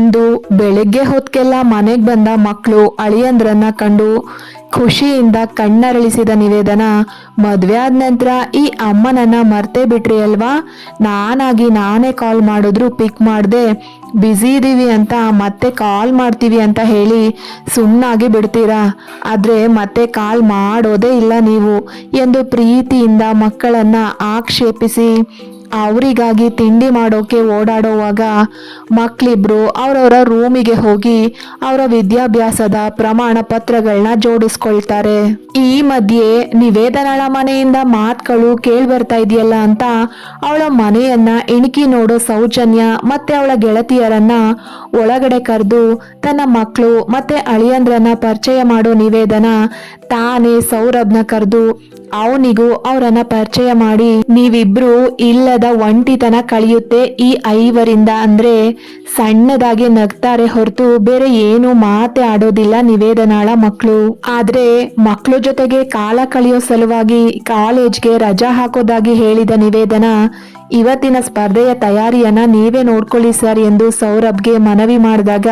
ಅಂದು ಬೆಳಿಗ್ಗೆ ಹೊತ್ಕೆಲ್ಲ ಮನೆಗೆ ಬಂದ ಮಕ್ಕಳು ಅಳಿಯಂದ್ರನ್ನ ಕಂಡು ಖುಷಿಯಿಂದ ಕಣ್ಣರಳಿಸಿದ ನಿವೇದನ, ಮದುವೆ ಆದ ನಂತರ ಈ ಅಮ್ಮನನ್ನ ಮರ್ತೇ ಬಿಟ್ರಿ ಅಲ್ವಾ? ನಾನಾಗಿ ನಾನೇ ಕಾಲ್ ಮಾಡಿದ್ರು ಪಿಕ್ ಮಾಡಿದೆ ಬ್ಯುಸಿ ಇದ್ದೀವಿ ಅಂತ ಮತ್ತೆ ಕಾಲ್ ಮಾಡ್ತೀವಿ ಅಂತ ಹೇಳಿ ಸುಮ್ಮನಾಗಿ ಬಿಡ್ತೀರಾ? ಆದ್ರೆ ಮತ್ತೆ ಕಾಲ್ ಮಾಡೋದೇ ಇಲ್ಲ ನೀವು ಎಂದು ಪ್ರೀತಿಯಿಂದ ಮಕ್ಕಳನ್ನ ಆಕ್ಷೇಪಿಸಿ ಅವರಿಗಾಗಿ ತಿಂಡಿ ಮಾಡೋಕೆ ಓಡಾಡುವಾಗ ಮಕ್ಕಳಿಬ್ರು ಅವರವರ ರೂಮಿಗೆ ಹೋಗಿ ಅವರ ವಿದ್ಯಾಭ್ಯಾಸದ ಪ್ರಮಾಣ ಪತ್ರಗಳನ್ನ ಜೋಡಿಸ್ಕೊಳ್ತಾರೆ. ಈ ಮಧ್ಯೆ ನಿವೇದನಳ ಮನೆಯಿಂದ ಮಾತುಗಳು ಕೇಳಿ ಬರ್ತಾ ಇದೆಯಲ್ಲ ಅಂತ ಅವಳ ಮನೆಯನ್ನ ಇಣುಕಿ ನೋಡೋ ಸೌಜನ್ಯ ಮತ್ತೆ ಅವಳ ಗೆಳತಿಯರನ್ನ ಒಳಗಡೆ ಕರೆದು ತನ್ನ ಮಕ್ಕಳು ಮತ್ತೆ ಅಳಿಯಂದ್ರನ್ನ ಪರಿಚಯ ಮಾಡೋ ನಿವೇದನ ತಾನೇ ಸೌರಭ್ನ ಕರೆದು ಅವನಿಗೂ ಅವರನ್ನ ಪರಿಚಯ ಮಾಡಿ, ನೀವಿಬ್ರು ಇಲ್ಲದ ಒಂಟಿತನ ಕಳೆಯುತ್ತೆ ಈ ಐವರಿಂದ. ಅಂದ್ರೆ ಸಣ್ಣದಾಗಿ ನಗ್ತಾರೆ ಹೊರತು ಬೇರೆ ಏನು ಮಾತೆ ಆಡೋದಿಲ್ಲ ನಿವೇದನಾಳ ಮಕ್ಕಳು ಆದ್ರೆ ಮಕ್ಕಳು ಜೊತೆಗೆ ಕಾಲ ಕಳೆಯೋ ಸಲುವಾಗಿ ಕಾಲೇಜ್ಗೆ ರಜಾ ಹಾಕೋದಾಗಿ ಹೇಳಿದ ನಿವೇದನ, ಇವತ್ತಿನ ಸ್ಪರ್ಧೆಯ ತಯಾರಿಯನ್ನ ನೀವೇ ನೋಡ್ಕೊಳ್ಳಿ ಸರ್ ಎಂದು ಸೌರಭ್ಗೆ ಮನವಿ ಮಾಡಿದಾಗ,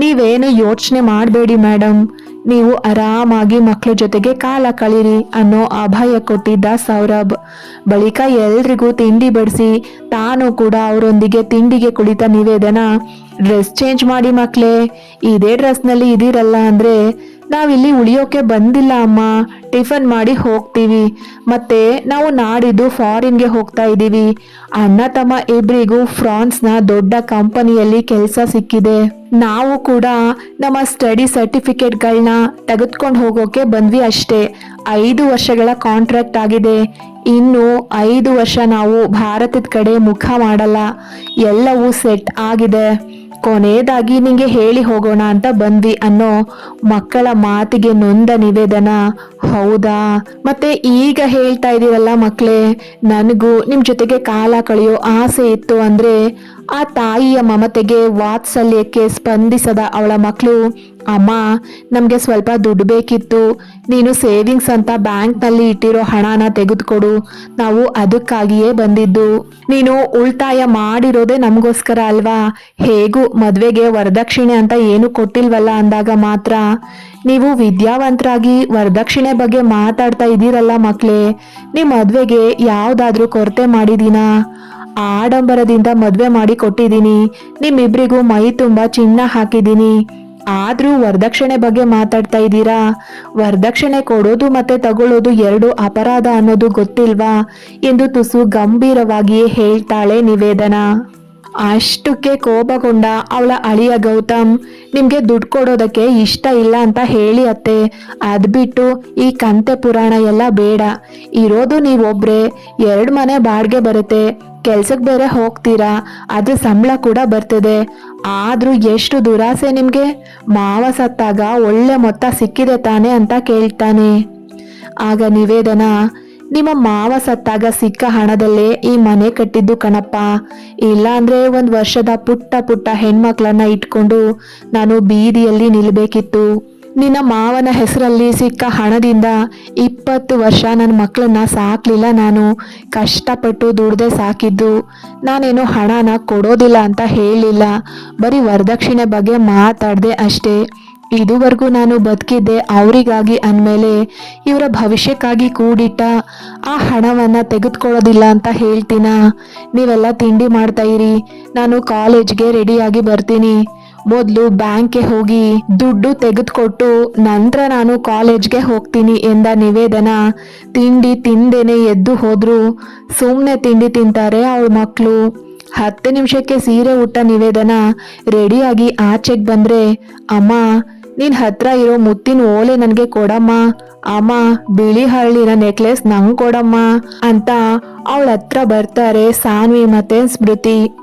ನೀವೇನು ಯೋಚನೆ ಮಾಡಬೇಡಿ ಮೇಡಮ್ ನೀವು ಆರಾಮಾಗಿ ಮಕ್ಕಳ ಜೊತೆಗೆ ಕಾಲ ಕಳೀರಿ ಅನ್ನೋ ಅಭಯ ಕೊಟ್ಟಿದ್ದ ಸೌರಭ್. ಬಳಿಕ ಎಲ್ರಿಗೂ ತಿಂಡಿ ಬಡಿಸಿ, ತಾನು ಕೂಡ ಅವರೊಂದಿಗೆ ತಿಂಡಿಗೆ ಕುಳಿತ ನಿವೇದನ, ಡ್ರೆಸ್ ಚೇಂಜ್ ಮಾಡಿ ಮಕ್ಕಳೇ ಇದೇ ಡ್ರೆಸ್ನಲ್ಲಿ ಇದ್ದೀರಲ್ಲ ಅಂದ್ರೆ ನಾವಿಲ್ಲಿ ಉಳಿಯೋಕೆ ಬಂದಿಲ್ಲ ಅಮ್ಮ. ಟಿಫನ್ ಮಾಡಿ ಹೋಗ್ತೀವಿ. ಮತ್ತೆ ನಾವು ನಾಡಿದ್ದು ಫಾರಿನ್ಗೆ ಹೋಗ್ತಾ ಇದ್ದೀವಿ. ಅಣ್ಣ ತಮ್ಮ ಇಬ್ರಿಗೂ ಫ್ರಾನ್ಸ್ನ ದೊಡ್ಡ ಕಂಪನಿಯಲ್ಲಿ ಕೆಲಸ ಸಿಕ್ಕಿದೆ. ನಾವು ಕೂಡ ನಮ್ಮ ಸ್ಟಡಿ ಸರ್ಟಿಫಿಕೇಟ್ಗಳನ್ನ ತೆಗೆದುಕೊಂಡು ಹೋಗೋಕೆ ಬಂದ್ವಿ ಅಷ್ಟೇ. ಐದು ವರ್ಷಗಳ ಕಾಂಟ್ರಾಕ್ಟ್ ಆಗಿದೆ. ಇನ್ನು ಐದು ವರ್ಷ ನಾವು ಭಾರತದ ಕಡೆ ಮುಖ ಮಾಡಲ್ಲ. ಎಲ್ಲವೂ ಸೆಟ್ ಆಗಿದೆ. ಕೊನೆಯದಾಗಿ ನಿಂಗೆ ಹೇಳಿ ಹೋಗೋಣ ಅಂತ ಬಂದ್ವಿ ಅನ್ನೋ ಮಕ್ಕಳ ಮಾತಿಗೆ ನೊಂದ ನಿವೇದನ. ಹೌದಾ? ಮತ್ತೆ ಈಗ ಹೇಳ್ತಾ ಇದೀರಲ್ಲ ಮಕ್ಕಳೇ ನನಗೂ ನಿಮ್ಮ ಜೊತೆಗೆ ಕಾಲ ಕಳೆಯೋ ಆಸೆ ಇತ್ತು ಅಂದ್ರೆ ಆ ತಾಯಿಯ ಮಮತೆಗೆ, ವಾತ್ಸಲ್ಯಕ್ಕೆ ಸ್ಪಂದಿಸದ ಅವಳ ಮಕ್ಕಳು ಅಮ್ಮ, ನಮಗೆ ಸ್ವಲ್ಪ ದುಡ್ಡು ಬೇಕಿತ್ತು. ನೀನು ಸೇವಿಂಗ್ಸ್ ಅಂತ ಬ್ಯಾಂಕ್ನಲ್ಲಿ ಇಟ್ಟಿರೋ ಹಣನ ತೆಗೆದುಕೊಡು. ನಾವು ಅದಕ್ಕಾಗಿಯೇ ಬಂದಿದ್ದು. ನೀನು ಉಳಿತಾಯ ಮಾಡಿರೋದೇ ನಮಗೋಸ್ಕರ ಅಲ್ವಾ? ಹೇಗೂ ಮದುವೆಗೆ ವರದಕ್ಷಿಣೆ ಅಂತ ಏನು ಕೊಟ್ಟಿಲ್ವಲ್ಲ ಅಂದಾಗ ಮಾತ್ರ. ನೀವು ವಿದ್ಯಾವಂತರಾಗಿ ವರದಕ್ಷಿಣೆ ಬಗ್ಗೆ ಮಾತಾಡ್ತಾ ಇದ್ದೀರಲ್ಲ ಮಕ್ಕಳೇ ನಿಮ್ಮ ಮದುವೆಗೆ ಯಾವುದಾದ್ರೂ ಕೊರತೆ ಮಾಡಿದೀನಾ ಆಡಂಬರದಿಂದ ಮದುವೆ ಮಾಡಿ ಕೊಟ್ಟಿದ್ದೀನಿ ನಿಮ್ಮಿಬ್ರಿಗೂ ಮೈ ತುಂಬ ಚಿನ್ನ ಹಾಕಿದ್ದೀನಿ. ಆದ್ರೂ ವರದಕ್ಷಿಣೆ ಬಗ್ಗೆ ಮಾತಾಡ್ತಾ ಇದ್ದೀರಾ? ವರದಕ್ಷಿಣೆ ಕೊಡೋದು ಮತ್ತೆ ತಗೊಳ್ಳೋದು ಎರಡು ಅಪರಾಧ ಅನ್ನೋದು ಗೊತ್ತಿಲ್ವಾ? ಎಂದು ತುಸು ಗಂಭೀರವಾಗಿಯೇ ಹೇಳ್ತಾಳೆ ನಿವೇದನಾ. ಅಷ್ಟಕ್ಕೆ ಕೋಪಗೊಂಡ ಅವಳ ಅಳಿಯ ಗೌತಮ್, ನಿಮ್ಗೆ ದುಡ್ಡು ಕೊಡೋದಕ್ಕೆ ಇಷ್ಟ ಇಲ್ಲ ಅಂತ ಹೇಳಿ ಅತ್ತೆ. ಅದ್ಬಿಟ್ಟು ಈ ಕಂತೆ ಪುರಾಣ ಎಲ್ಲ ಬೇಡ. ಇರೋದು ನೀವೊಬ್ರೆ. ಎರಡು ಮನೆ ಬಾಡ್ಗೆ ಬರುತ್ತೆ. ಕೆಲ್ಸಕ್ಕೆ ಬೇರೆ ಹೋಗ್ತೀರಾ? ಅದ್ರ ಸಂಬಳ ಕೂಡ ಬರ್ತದೆ. ಆದ್ರೂ ಎಷ್ಟು ದುರಾಸೆ ನಿಮಗೆ? ಮಾವ ಸತ್ತಾಗ ಒಳ್ಳೆ ಮೊತ್ತ ಸಿಕ್ಕಿದೆ ತಾನೆ ಅಂತ ಕೇಳ್ತಾನೆ. ಆಗ ನಿವೇದನ, ನಿಮ್ಮ ಮಾವ ಸತ್ತಾಗ ಸಿಕ್ಕ ಹಣದಲ್ಲೇ ಈ ಮನೆ ಕಟ್ಟಿದ್ದು ಕಣಪ್ಪ. ಇಲ್ಲಾಂದ್ರೆ ಒಂದು ವರ್ಷದ ಪುಟ್ಟ ಪುಟ್ಟ ಹೆಣ್ಮಕ್ಳನ್ನ ಇಟ್ಕೊಂಡು ನಾನು ಬೀದಿಯಲ್ಲಿ ನಿಲ್ಬೇಕಿತ್ತು. ನಿನ್ನ ಮಾವನ ಹೆಸರಲ್ಲಿ ಸಿಕ್ಕ ಹಣದಿಂದ ಇಪ್ಪತ್ತು ವರ್ಷ ನನ್ನ ಮಕ್ಕಳನ್ನ ಸಾಕ್ಲಿಲ್ಲ ನಾನು. ಕಷ್ಟಪಟ್ಟು ದುಡ್ದೆ ಸಾಕಿದ್ದು. ನಾನೇನು ಹಣನ ಕೊಡೋದಿಲ್ಲ ಅಂತ ಹೇಳಿಲ್ಲ. ಬರೀ ವರದಕ್ಷಿಣೆ ಬಗ್ಗೆ ಮಾತಾಡಿದೆ ಅಷ್ಟೇ. ಇದುವರೆಗೂ ನಾನು ಬದುಕಿದ್ದೆ ಅವರಿಗಾಗಿ ಅಂದಮೇಲೆ ಇವರ ಭವಿಷ್ಯಕ್ಕಾಗಿ ಕೂಡಿಟ್ಟ ಆ ಹಣವನ್ನು ತೆಗೆದುಕೊಳ್ಳೋದಿಲ್ಲ ಅಂತ ಹೇಳ್ತೀನ? ನೀವೆಲ್ಲ ತಿಂಡಿ ಮಾಡ್ತಾ ಇರಿ. ನಾನು ಕಾಲೇಜ್ಗೆ ರೆಡಿಯಾಗಿ ಬರ್ತೀನಿ. ಮೊದಲು ಬ್ಯಾಂಕ್ಗೆ ಹೋಗಿ ದುಡ್ಡು ತೆಗೆದುಕೊಟ್ಟು ನಂತರ ನಾನು ಕಾಲೇಜ್ಗೆ ಹೋಗ್ತೀನಿ ಎಂದ ನಿವೇದನ. ತಿಂಡಿ ತಿಂದೇನೆ ಎದ್ದು ಹೋದ್ರು. ಸುಮ್ಮನೆ ತಿಂಡಿ ತಿಂತಾರೆ ಅವಳ ಮಕ್ಕಳು ಹತ್ತು ನಿಮಿಷಕ್ಕೆ ಸೀರೆ ಊಟ ನಿವೇದನ. ರೆಡಿಯಾಗಿ ಆಚೆಗೆ ಬಂದ್ರೆ, ಅಮ್ಮ, ನಿನ್ ಹತ್ರ ಇರೋ ಮುತ್ತಿನ ಓಲೆ ನನಗೆ ಕೊಡಮ್ಮ. ಅಮ್ಮ, ಬಿಳಿ ಹಳ್ಳಿನ ನೆಕ್ಲೆಸ್ ನಂಗೆ ಕೊಡಮ್ಮ ಅಂತ ಅವಳ ಹತ್ರ ಬರ್ತಾರೆ ಸಾನ್ವಿ ಮತ್ತೆ ಸ್ಮೃತಿ.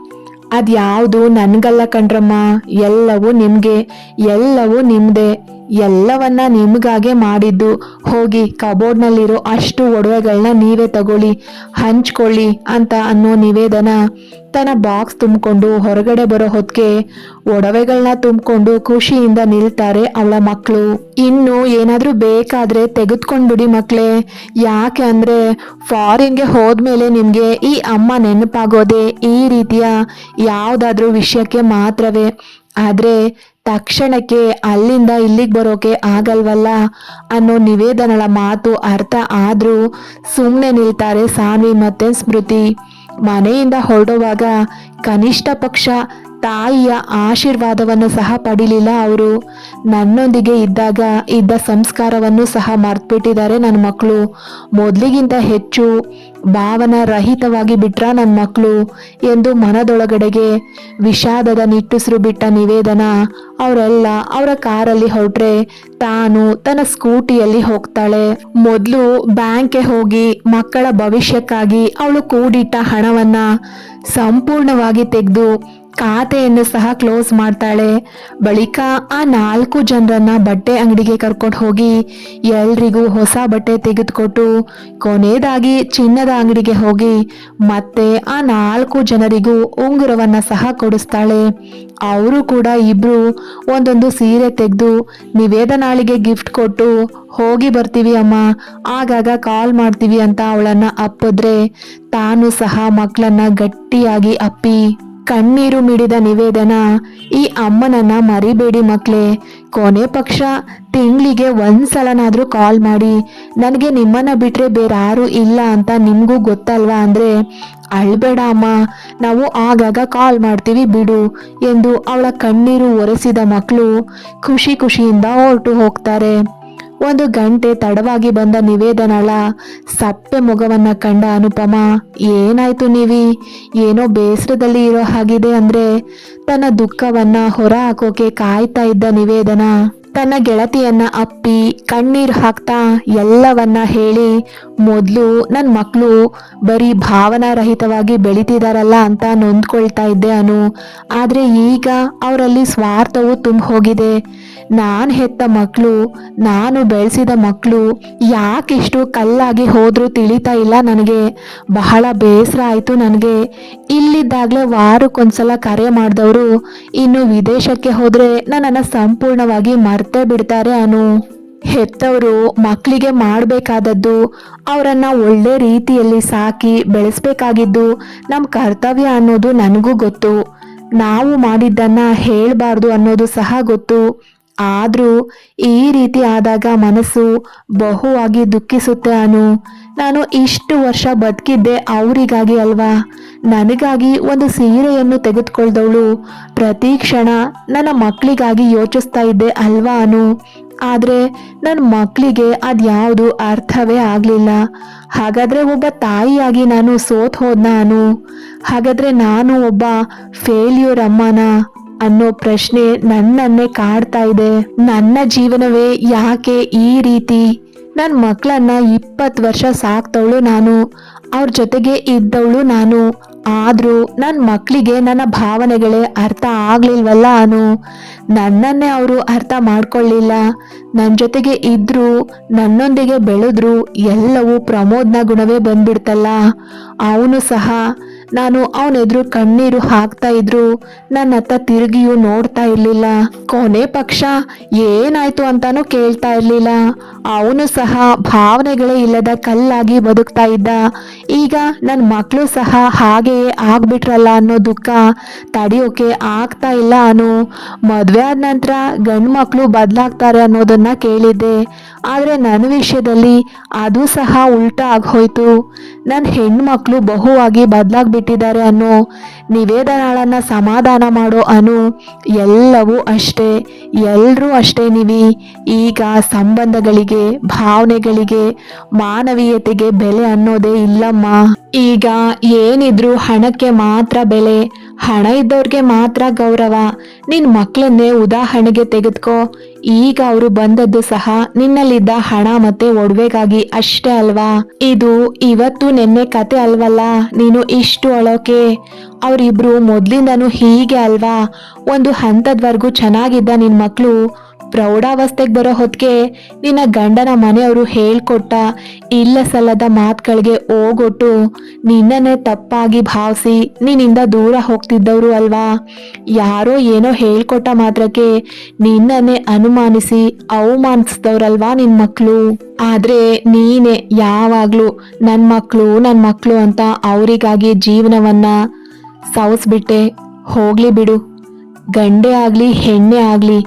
ಅದ್ಯಾವುದು ನನ್ಗಲ್ಲ ಕಣ್ರಮ್ಮ. ಎಲ್ಲವೂ ನಿಮ್ಗೆ ಎಲ್ಲವೂ ನಿಮ್ದೆ. ಎಲ್ಲವನ್ನ ನಿಮಗಾಗೆ ಮಾಡಿದ್ದು. ಹೋಗಿ ಕಬೋರ್ಡ್ನಲ್ಲಿರೋ ಅಷ್ಟು ಒಡವೆಗಳನ್ನ ನೀವೇ ತಗೊಳ್ಳಿ. ಹಂಚ್ಕೊಳ್ಳಿ ಅಂತ ಅನ್ನೋ ನಿವೇದನ ತನ್ನ ಬಾಕ್ಸ್ ತುಂಬಿಕೊಂಡು ಹೊರಗಡೆ ಬರೋ ಹೊತ್ತಿಗೆ ಒಡವೆಗಳನ್ನ ತುಂಬಿಕೊಂಡು ಖುಷಿಯಿಂದ ನಿಲ್ತಾರೆ ಅವಳ ಮಕ್ಕಳು ಇನ್ನು ಏನಾದರೂ ಬೇಕಾದ್ರೆ ತೆಗೆದುಕೊಂಡ್ಬಿಡಿ ಮಕ್ಕಳೇ ಯಾಕೆ ಅಂದರೆ ಫಾರಿನ್ಗೆ ಹೋದ್ಮೇಲೆ ನಿಮಗೆ ಈ ಅಮ್ಮ ನೆನಪಾಗೋದೆ ಈ ರೀತಿಯ ಯಾವುದಾದ್ರೂ ವಿಷಯಕ್ಕೆ ಮಾತ್ರವೇ. ಆದರೆ ತಕ್ಷಣಕ್ಕೆ ಅಲ್ಲಿಂದ ಇಲ್ಲಿಗೆ ಬರೋಕೆ ಆಗಲ್ವಲ್ಲ ಅನ್ನೋ ನಿವೇದನಳ ಮಾತು ಅರ್ಥ ಆದರೂ ಸುಮ್ಮನೆ ನಿಲ್ತಾರೆ ಸಾನ್ವಿ ಮತ್ತೆ ಸ್ಮೃತಿ. ಮನೆಯಿಂದ ಹೊರಡುವಾಗ ಕನಿಷ್ಠ ಪಕ್ಷ ತಾಯಿಯ ಆಶೀರ್ವಾದವನ್ನು ಸಹ ಪಡಿಲಿಲ್ಲ. ಅವರು ನನ್ನೊಂದಿಗೆ ಇದ್ದಾಗ, ಇದ್ದ ಸಂಸ್ಕಾರವನ್ನು ಸಹ ಮರ್ತ್ಬಿಟ್ಟಿದ್ದಾರೆ ನನ್ನ ಮಕ್ಕಳು ಮೊದಲಿಗಿಂತ ಹೆಚ್ಚು ಭಾವನ ರಹಿತವಾಗಿ ಬಿಟ್ರ ನನ್ನ ಮಕ್ಕಳು ಎಂದು ಮನದೊಳಗಡೆಗೆ ವಿಷಾದದ ನಿಟ್ಟುಸಿರು ಬಿಟ್ಟ ನಿವೇದನ ಅವರೆಲ್ಲ ಅವರ ಕಾರಲ್ಲಿ ಹೊರಟ್ರೆ ತಾನು ತನ್ನ ಸ್ಕೂಟಿಯಲ್ಲಿ ಹೋಗ್ತಾಳೆ. ಮೊದಲು ಬ್ಯಾಂಕ್ಗೆ ಹೋಗಿ ಮಕ್ಕಳ ಭವಿಷ್ಯಕ್ಕಾಗಿ ಅವಳು ಕೂಡಿಟ್ಟ ಹಣವನ್ನ ಸಂಪೂರ್ಣವಾಗಿ ತೆಗೆದು ಖಾತೆಯನ್ನು ಸಹ ಕ್ಲೋಸ್ ಮಾಡ್ತಾಳೆ. ಬಳಿಕ ಆ ನಾಲ್ಕು ಜನರನ್ನ ಬಟ್ಟೆ ಅಂಗಡಿಗೆ ಕರ್ಕೊಂಡು ಹೋಗಿ ಎಲ್ರಿಗೂ ಹೊಸ ಬಟ್ಟೆ ತೆಗೆದುಕೊಟ್ಟು, ಕೊನೆಯದಾಗಿ ಚಿನ್ನದ ಅಂಗಡಿಗೆ ಹೋಗಿ ಮತ್ತೆ ಆ ನಾಲ್ಕು ಜನರಿಗೂ ಉಂಗುರವನ್ನ ಸಹ ಕೊಡಿಸ್ತಾಳೆ. ಅವರು ಕೂಡ ಇಬ್ರು ಒಂದೊಂದು ಸೀರೆ ತೆಗೆದು ನಿವೇದನಾಳಿಗೆ ಗಿಫ್ಟ್ ಕೊಟ್ಟು, ಹೋಗಿ ಬರ್ತೀವಿ ಅಮ್ಮ, ಆಗಾಗ ಕಾಲ್ ಮಾಡ್ತೀವಿ ಅಂತ ಅವಳನ್ನ ಅಪ್ಪಿದ್ರೆ ತಾನು ಸಹ ಮಕ್ಕಳನ್ನ ಗಟ್ಟಿಯಾಗಿ ಅಪ್ಪಿ. ಕಣ್ಣೀರು ಮಿಡಿದ ನಿವೇದನ, ಈ ಅಮ್ಮನನ್ನ ಮರಿಬೇಡಿ ಮಕ್ಕಳೇ ಕೊನೆ ಪಕ್ಷ, ತಿಂಗಳಿಗೆ ಒಂದ್ಸಲನಾದ್ರೂ ಕಾಲ್ ಮಾಡಿ, ನನಗೆ ನಿಮ್ಮನ್ನ ಬಿಟ್ರೆ ಬೇರಾರು ಇಲ್ಲ ಅಂತ ನಿಮಗೂ ಗೊತ್ತಲ್ವಾ ಅಂದರೆ, ಅಳ್ಬೇಡ ಅಮ್ಮ, ನಾವು ಆಗಾಗ ಕಾಲ್ ಮಾಡ್ತೀವಿ ಬಿಡು, ಎಂದು ಅವಳ ಕಣ್ಣೀರು ಒರೆಸಿದ ಮಕ್ಕಳು ಖುಷಿ ಖುಷಿಯಿಂದ ಹೊರಟು ಹೋಗ್ತಾರೆ. ಒಂದು ಗಂಟೆ ತಡವಾಗಿ ಬಂದ ನಿವೇದನಳ ಸಪ್ಪೆ ಮೊಗವನ್ನ ಕಂಡ ಅನುಪಮ, ಏನಾಯ್ತು ನೀವಿ? ಏನೋ ಬೇಸರದಲ್ಲಿ ಇರೋ ಹಾಗಿದೆ ಅಂದ್ರೆ ತನ್ನ ದುಃಖವನ್ನ ಹೊರ ಹಾಕೋಕೆ ಕಾಯ್ತಾ ಇದ್ದ ನಿವೇದನ ತನ್ನ ಗೆಳತಿಯನ್ನ ಅಪ್ಪಿ, ಕಣ್ಣೀರು ಹಾಕ್ತಾ ಎಲ್ಲವನ್ನ ಹೇಳಿ, ಮೊದಲು ನನ್ನ ಮಕ್ಕಳು ಬರೀ ಭಾವನಾರಹಿತವಾಗಿ ಬೆಳಿತಿದಾರಲ್ಲ ಅಂತ ನೊಂದ್ಕೊಳ್ತಾ ಇದ್ದೆ ಅನು. ಆದರೆ ಈಗ ಅವರಲ್ಲಿ ಸ್ವಾರ್ಥವು ತುಂಬ ಹೋಗಿದೆ ನಾನು ಹೆತ್ತ ಮಕ್ಕಳು ನಾನು ಬೆಳೆಸಿದ ಮಕ್ಕಳು ಯಾಕಿಷ್ಟು ಕಲ್ಲಾಗಿ ಹೋದರೂ ತಿಳಿತಾ ಇಲ್ಲ ನನಗೆ. ಬಹಳ ಬೇಸರ ಆಯಿತು ನನಗೆ. ಇಲ್ಲಿದ್ದಾಗಲೇ ವಾರಕ್ಕೊಂದ್ಸಲ ಕರೆ ಮಾಡಿದವರು, ಇನ್ನು ವಿದೇಶಕ್ಕೆ ಹೋದರೆ ನನ್ನನ್ನು ಸಂಪೂರ್ಣವಾಗಿ ಮರ್ತೇ ಬಿಡ್ತಾರೆ ಅನು. ಹೆತ್ತವರು ಮಕ್ಕಳಿಗೆ ಮಾಡಬೇಕಾದದ್ದು, ಅವರನ್ನು ಒಳ್ಳೆ ರೀತಿಯಲ್ಲಿ ಸಾಕಿ ಬೆಳೆಸಬೇಕಾಗಿದ್ದು ನಮ್ಮ ಕರ್ತವ್ಯ ಅನ್ನೋದು ನನಗೂ ಗೊತ್ತು. ನಾವು ಮಾಡಿದ್ದನ್ನು ಹೇಳಬಾರ್ದು ಅನ್ನೋದು ಸಹ ಗೊತ್ತು. ಆದರೂ ಈ ರೀತಿ ಆದಾಗ ಮನಸ್ಸು ಬಹುವಾಗಿ ದುಃಖಿಸುತ್ತೆ ಅನು. ನಾನು ಇಷ್ಟು ವರ್ಷ ಬದುಕಿದ್ದೆ ಅವರಿಗಾಗಿ ಅಲ್ವಾ? ನನಗಾಗಿ ಒಂದು ಸೀರೆಯನ್ನು ತೆಗೆದುಕೊಳ್ದವಳು. ಪ್ರತಿ ಕ್ಷಣ ನನ್ನ ಮಕ್ಕಳಿಗಾಗಿ ಯೋಚಿಸ್ತಾ ಇದ್ದೆ ಅಲ್ವಾ ಅನು? ಆದರೆ ನನ್ನ ಮಕ್ಕಳಿಗೆ ಅದ್ಯಾವುದು ಅರ್ಥವೇ ಆಗಲಿಲ್ಲ. ಹಾಗಾದರೆ ಒಬ್ಬ ತಾಯಿಯಾಗಿ ನಾನು ಸೋತ್ ಹೋದ್ನ ಅನು? ಹಾಗಾದರೆ ನಾನು ಒಬ್ಬ ಫೇಲ್ಯೂರ್ ಅಮ್ಮನ? ಅನ್ನೋ ಪ್ರಶ್ನೆ ನನ್ನನ್ನೇ ಕಾಡ್ತಾ ಇದೆ. ನನ್ನ ಜೀವನವೇ ಯಾಕೆ ಈ ರೀತಿ? ನನ್ನ ಮಕ್ಕಳನ್ನ ಇಪ್ಪತ್ತು ವರ್ಷ ಸಾಕ್ತವಳು ನಾನು. ಅವ್ರ ಜೊತೆಗೆ ಇದ್ದವಳು ನಾನು. ಆದರೂ ನನ್ನ ಮಕ್ಕಳಿಗೆ ನನ್ನ ಭಾವನೆಗಳೇ ಅರ್ಥ ಆಗಲಿಲ್ವಲ್ಲ ಅನು. ನನ್ನನ್ನೇ ಅವರು ಅರ್ಥ ಮಾಡ್ಕೊಳ್ಳಿಲ್ಲ ನನ್ನ ಜೊತೆಗೆ ಇದ್ರು, ನನ್ನೊಂದಿಗೆ ಬೆಳೆದ್ರು ಎಲ್ಲವೂ ಪ್ರಮೋದ್ನ ಗುಣವೇ ಬಂದ್ಬಿಡ್ತಲ್ಲ. ಅವನು ಸಹ ನಾನು ಅವನೆದುರು ಕಣ್ಣೀರು ಹಾಕ್ತಾ ಇದ್ರು. ನನ್ನ ಹತ್ತ ತಿರುಗಿಯೂ ನೋಡ್ತಾ ಇರ್ಲಿಲ್ಲ. ಕೊನೆ ಪಕ್ಷ ಏನಾಯ್ತು ಅಂತಾನೂ ಕೇಳ್ತಾ ಇರ್ಲಿಲ್ಲ. ಅವನು ಸಹ ಭಾವನೆಗಳೇ ಇಲ್ಲದ ಕಲ್ಲಾಗಿ ಬದುಕ್ತಾ ಇದ್ದ. ಈಗ ನನ್ನ ಮಕ್ಕಳು ಸಹ ಹಾಗೆಯೇ ಆಗ್ಬಿಟ್ರಲ್ಲ ಅನ್ನೋ ದುಃಖ ತಡೆಯೋಕೆ ಆಗ್ತಾ ಇಲ್ಲ ಅನು. ಮದುವೆ ಆದ ನಂತರ ಗಂಡು ಮಕ್ಕಳು ಬದಲಾಗ್ತಾರೆ ಅನ್ನೋದನ್ನ ಕೇಳಿದ್ದೆ. ಆದರೆ ನನ್ನ ವಿಷಯದಲ್ಲಿ ಅದು ಸಹ ಉಲ್ಟಾ ಆಗೋಯ್ತು ನನ್ನ ಹೆಣ್ಮಕ್ಳು ಬಹುವಾಗಿ ಬದಲಾಗ್ಬಿಟ್ಟಿದ್ದಾರೆ ಅನ್ನೋ. ನಿವೇದನಾಳನ್ನು ಸಮಾಧಾನ ಮಾಡೋ ಅನು ಎಲ್ಲವೂ ಅಷ್ಟೇ ಎಲ್ಲರೂ ಅಷ್ಟೇ ನೀವಿ. ಈಗ ಸಂಬಂಧಗಳಿಗೆ, ಭಾವನೆಗಳಿಗೆ, ಮಾನವೀಯತೆಗೆ ಬೆಲೆ ಅನ್ನೋದೇ ಇಲ್ಲಮ್ಮ. ಈಗ ಏನಿದ್ರು ಹಣಕ್ಕೆ ಮಾತ್ರ ಬೆಲೆ ಹಣ ಇದ್ದವ್ರಿಗೆ ಮಾತ್ರ ಗೌರವ. ನಿನ್ ಮಕ್ಕಳನ್ನೇ ಉದಾಹರಣೆಗೆ ತೆಗೆದುಕೋ. ಈಗ ಅವರು ಬಂದದ್ದು ಸಹ ನಿನ್ನಲ್ಲಿದ್ದ ಹಣ ಮತ್ತೆ ಒಡವೆಗಾಗಿ ಅಷ್ಟೇ ಅಲ್ವಾ? ಇದು ಇವತ್ತು ನಿನ್ನೆ ಕತೆ ಅಲ್ವಲ್ಲ? ನೀನು ಇಷ್ಟು ಅಳೋಕೆ. ಅವರಿಬ್ರು ಮೊದ್ಲಿಂದನೂ ಹೀಗೆ ಅಲ್ವಾ? ಒಂದು ಹಂತದವರೆಗೂ ಚೆನ್ನಾಗಿದ್ದ ನಿನ್ ಮಕ್ಕಳು ಪ್ರೌಢಾವಸ್ಥೆಗೆ ಬರೋ ಹೊತ್ತಿಗೆ ನಿನ್ನ ಗಂಡನ ಮನೆಯವರು ಹೇಳ್ಕೊಟ್ಟ ಇಲ್ಲ ಸಲ್ಲದ ಮಾತುಗಳಿಗೆ ಹೋಗೊಟ್ಟು ನಿನ್ನನ್ನೇ ತಪ್ಪಾಗಿ ಭಾವಿಸಿ ನಿನ್ನಿಂದ ದೂರ ಹೋಗ್ತಿದ್ದವರು ಅಲ್ವಾ? ಯಾರೋ ಏನೋ ಹೇಳ್ಕೊಟ್ಟ ಮಾತ್ರಕ್ಕೆ ನಿನ್ನನ್ನೇ ಅನುಮಾನಿಸಿ ಅವಮಾನಿಸಿದವ್ರಲ್ವಾ ನಿನ್ನ ಮಕ್ಕಳು ಆದ್ರೆ ನೀನೇ ಯಾವಾಗಲೂ ನನ್ನ ಮಕ್ಕಳು ನನ್ನ ಮಕ್ಕಳು ಅಂತ ಅವರಿಗಾಗಿ ಜೀವನವನ್ನ ಸೌಸ್ಬಿಟ್ಟೆ ಹೋಗ್ಲಿ ಬಿಡು. ಗಂಡೆ ಆಗಲಿ, ಹೆಣ್ಣೆ ಆಗ್ಲಿ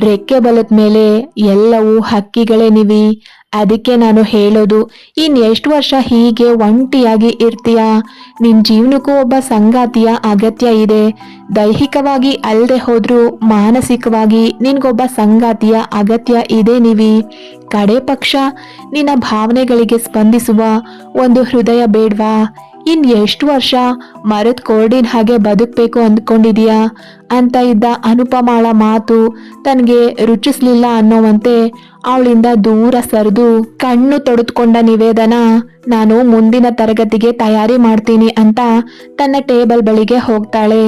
ರೆಕ್ಕೆ ಬಲದ ಮೇಲೆ ಎಲ್ಲವೂ ಹಕ್ಕಿಗಳೇ ನೀವಿ. ಅದಕ್ಕೆ ನಾನು ಹೇಳೋದು, ಇನ್ ಎಷ್ಟು ವರ್ಷ ಹೀಗೆ ಒಂಟಿಯಾಗಿ ಇರ್ತೀಯ? ನಿನ್ ಜೀವನಕ್ಕೂ ಒಬ್ಬ ಸಂಗಾತಿಯ ಅಗತ್ಯ ಇದೆ. ದೈಹಿಕವಾಗಿ ಅಲ್ಲದೆ ಹೋದ್ರೂ ಮಾನಸಿಕವಾಗಿ ನಿನ್ಗೊಬ್ಬ ಸಂಗಾತಿಯ ಅಗತ್ಯ ಇದೆ ನೀವಿ. ಕಡೆ ಪಕ್ಷ ನಿನ್ನ ಭಾವನೆಗಳಿಗೆ ಸ್ಪಂದಿಸುವ ಒಂದು ಹೃದಯ ಬೇಡ್ವಾ? ಇನ್ ಎಷ್ಟು ವರ್ಷ ಮರದ ಕೋರ್ಡಿನ ಹಾಗೆ ಬದುಕಬೇಕು ಅಂದ್ಕೊಂಡಿದೀಯಾ? ಅಂತ ಇದ್ದ ಅನುಪಮಾಳ ಮಾತು ತನಗೆ ರುಚಿಸ್ಲಿಲ್ಲ ಅನ್ನೋವಂತೆ ಅವಳಿಂದ ದೂರ ಸರಿದು ಕಣ್ಣು ತೊಡೆದುಕೊಂಡ ನಿವೇದನ, ನಾನು ಮುಂದಿನ ತರಗತಿಗೆ ತಯಾರಿ ಮಾಡ್ತೀನಿ ಅಂತ ತನ್ನ ಟೇಬಲ್ ಬಳಿಗೆ ಹೋಗ್ತಾಳೆ.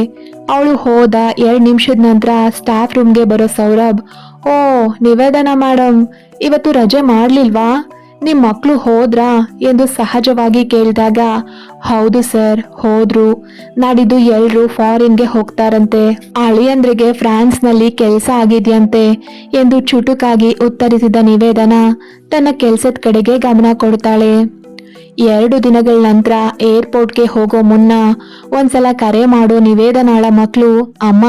ಅವಳು ಹೋದ ಎರಡು ನಿಮಿಷದ ನಂತರ ಸ್ಟಾಫ್ ರೂಮ್ಗೆ ಬರೋ ಸೌರಭ್, ಓ, ನಿವೇದನ ಮೇಡಮ್ ಇವತ್ತು ರಜೆ ಮಾಡ್ಲಿಲ್ವಾ? ನಿಮ್ಮ ಮಕ್ಕಳು ಹೋದ್ರಾ? ಎಂದು ಸಹಜವಾಗಿ ಕೇಳಿದಾಗ ಹೌದು ಸರ್, ಹೋದ್ರು. ನಾಡಿದ್ದು ಎಲ್ರು ಫಾರಿನ್ಗೆ ಹೋಗ್ತಾರಂತೆ. ಅಳಿಯಂದ್ರಿಗೆ ಫ್ರಾನ್ಸ್ನಲ್ಲಿ ಕೆಲಸ ಆಗಿದೆಯಂತೆ ಎಂದು ಚುಟುಕಾಗಿ ಉತ್ತರಿಸಿದ ನಿವೇದನ ತನ್ನ ಕೆಲಸದ ಕಡೆಗೆ ಗಮನ ಕೊಡ್ತಾಳೆ. ಎರಡು ದಿನಗಳ ನಂತರ ಏರ್ಪೋರ್ಟ್ಗೆ ಹೋಗೋ ಮುನ್ನ ಒಂದ್ಸಲ ಕರೆ ಮಾಡೋ ನಿವೇದನಾಳ ಮಕ್ಕಳು ಅಮ್ಮ,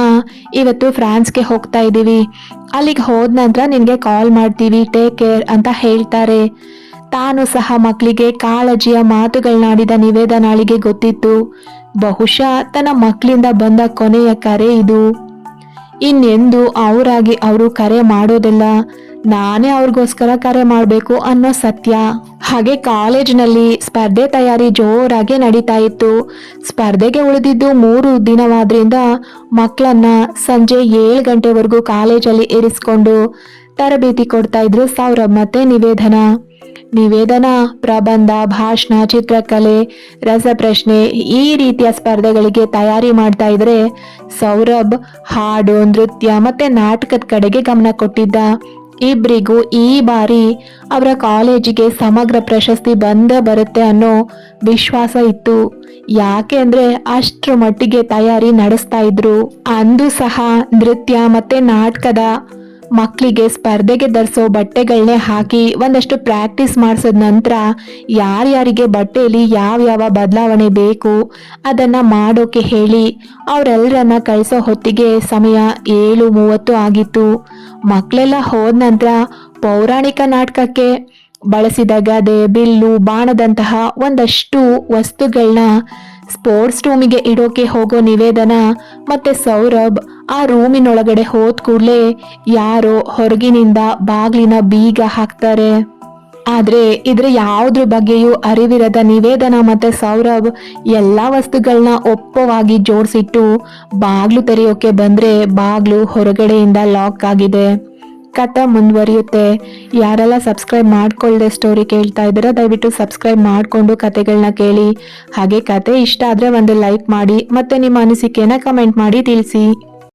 ಇವತ್ತು ಫ್ರಾನ್ಸ್ಗೆ ಹೋಗ್ತಾ ಇದ್ದೀವಿ ಅಲ್ಲಿಗೆ ಹೋದ ನಂತರ ನಿನಗೆ ಕಾಲ್ ಮಾಡ್ತೀವಿ, ಟೇಕ್ ಕೇರ್ ಅಂತ ಹೇಳ್ತಾರೆ. ತಾನು ಸಹ ಮಕ್ಕಳಿಗೆ ಕಾಳಜಿಯ ಮಾತುಗಳನ್ನಾಡಿದ ನಿವೇದನಾಳಿಗೆ ಗೊತ್ತಿತ್ತು. ಬಹುಶಃ ತನ್ನ ಮಕ್ಕಳಿಂದ ಬಂದ ಕೊನೆಯ ಕರೆ ಇದು. ಇನ್ನೆಂದು ಅವರಾಗಿ ಅವರು ಕರೆ ಮಾಡೋದಿಲ್ಲ. ನಾನೇ ಅವ್ರಿಗೋಸ್ಕರ ಕರೆ ಮಾಡಬೇಕು ಅನ್ನೋ ಸತ್ಯ. ಹಾಗೆ ಕಾಲೇಜ್ನಲ್ಲಿ ಸ್ಪರ್ಧೆ ತಯಾರಿ ಜೋರಾಗಿ ನಡೀತಾ ಇತ್ತು. ಸ್ಪರ್ಧೆಗೆ ಉಳಿದಿದ್ದು ಮೂರು ದಿನವಾದ್ರಿಂದ ಮಕ್ಕಳನ್ನ ಸಂಜೆ ಏಳು ಗಂಟೆವರೆಗೂ ಕಾಲೇಜಲ್ಲಿ ಇರಿಸ್ಕೊಂಡು ತರಬೇತಿ ಕೊಡ್ತಾ ಇದ್ರು ಸೌರಭ್ ಮತ್ತೆ ನಿವೇದನ. ನಿವೇದನ, ಪ್ರಬಂಧ, ಭಾಷಣ, ಚಿತ್ರಕಲೆ, ರಸಪ್ರಶ್ನೆ ಈ ರೀತಿಯ ಸ್ಪರ್ಧೆಗಳಿಗೆ ತಯಾರಿ ಮಾಡ್ತಾ ಇದ್ರೆ ಸೌರಭ್, ಹಾಡು, ನೃತ್ಯ ಮತ್ತೆ ನಾಟಕದ ಕಡೆಗೆ ಗಮನ ಕೊಟ್ಟಿದ್ದ. ಇಬ್ಬರಿಗೂ ಈ ಬಾರಿ ಅವರ ಕಾಲೇಜಿಗೆ ಸಮಗ್ರ ಪ್ರಶಸ್ತಿ ಬಂದೇ ಬರುತ್ತೆ ಅನ್ನೋ ವಿಶ್ವಾಸ ಇತ್ತು. ಯಾಕೆ ಅಂದ್ರೆ ಅಷ್ಟ್ರ ಮಟ್ಟಿಗೆ ತಯಾರಿ ನಡೆಸ್ತಾ ಇದ್ರು. ಅಂದು ಸಹ ನೃತ್ಯ ಮತ್ತೆ ನಾಟಕದ ಮಕ್ಕಳಿಗೆ ಸ್ಪರ್ಧೆಗೆ ಧರಿಸೋ ಬಟ್ಟೆಗಳನ್ನೇ ಹಾಕಿ ಒಂದಷ್ಟು ಪ್ರಾಕ್ಟೀಸ್ ಮಾಡಿಸಿದ ನಂತರ ಯಾರ್ಯಾರಿಗೆ ಬಟ್ಟೆಯಲ್ಲಿ ಯಾವ ಯಾವ ಬದಲಾವಣೆ ಬೇಕು ಅದನ್ನ ಮಾಡೋಕೆ ಹೇಳಿ ಅವರೆಲ್ಲರನ್ನ ಕಳಿಸೋ ಹೊತ್ತಿಗೆ ಸಮಯ ಏಳು ಮೂವತ್ತು ಆಗಿತ್ತು. ಮಕ್ಕಳೆಲ್ಲ ಹೋದ ನಂತರ ಪೌರಾಣಿಕ ನಾಟಕಕ್ಕೆ ಬಳಸಿದ ಗದೆ ಬಿಲ್ಲು, ಬಾಣದಂತಹ ಒಂದಷ್ಟು ವಸ್ತುಗಳನ್ನ ಸ್ಪೋರ್ಟ್ಸ್ ರೂಮಿಗೆ ಇಡೋಕೆ ಹೋಗೋ ನಿವೇದನ ಮತ್ತೆ ಸೌರಭ್ ಆ ರೂಮಿನೊಳಗಡೆ ಹೋದ ಕೂಡಲೇ ಯಾರೋ ಹೊರಗಿನಿಂದ ಬಾಗಿಲಿನ ಬೀಗ ಹಾಕ್ತಾರೆ. ಆದ್ರೆ ಇದ್ರ ಯಾವುದ್ರ ಬಗ್ಗೆಯೂ ಅರಿವಿರದ ನಿವೇದನ ಮತ್ತೆ ಸೌರಭ್ ಎಲ್ಲಾ ವಸ್ತುಗಳನ್ನ ಒಪ್ಪವಾಗಿ ಜೋಡಿಸಿಟ್ಟು ಬಾಗ್ಲು ತೆರೆಯೋಕೆ ಬಂದ್ರೆ ಬಾಗ್ಲು ಹೊರಗಡೆಯಿಂದ ಲಾಕ್ ಆಗಿದೆ. ಕಥೆ ಮುಂದುವರಿಯುತ್ತೆ. ಯಾರೆಲ್ಲ ಸಬ್ಸ್ಕ್ರೈಬ್ ಮಾಡ್ಕೊಳ್ಳದೆ ಸ್ಟೋರಿ ಕೇಳ್ತಾ ಇದ್ದೀರಾ, ದಯವಿಟ್ಟು ಸಬ್ಸ್ಕ್ರೈಬ್ ಮಾಡಿಕೊಂಡು ಕತೆಗಳನ್ನ ಕೇಳಿ. ಹಾಗೆ ಕತೆ ಇಷ್ಟ ಆದರೆ ಒಂದು ಲೈಕ್ ಮಾಡಿ, ಮತ್ತೆ ನಿಮ್ಮ ಅನಿಸಿಕೆಯನ್ನು ಕಮೆಂಟ್ ಮಾಡಿ ತಿಳಿಸಿ.